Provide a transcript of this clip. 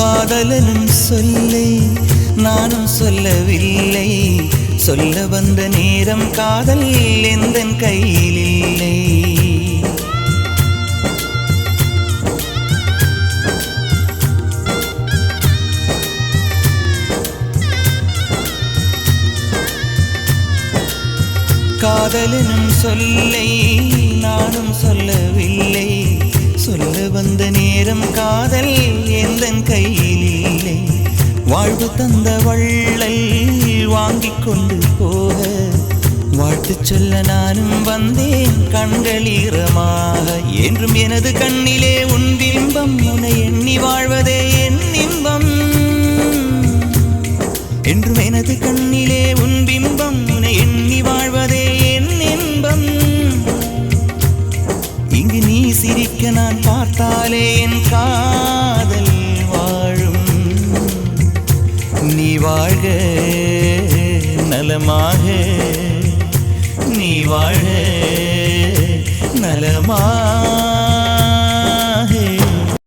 காதலனும் சொல்லை நானும் சொல்லவில்லை. சொல்ல வந்த நேரம் காதல் எந்த கையில் இல்லை காதலனும் சொல்லை நானும் சொல்லவில்லை. சொல்ல நேரம் காதல் எந்தன் கையில்? இல்லை வாழ்வு தந்த வள்ளல் வாங்கிக் கொண்டு போக. வாழ்த்து சொல்ல நானும் வந்தேன் கண்கள் ஈரமாக. என்றும் எனது கண்ணிலே உன் பிம்பம் உன்னை எண்ணி வாழ்வதே என் இன்பம். என்றும் எனது கண்ணிலே உன் பிம்பம் உன்னை இங்கு நீ சிரிக்க நான் பார்த்தாலே என் காதல் வாழும். நீ வாழ்க நலமாக. நீ வாழ நலமாக.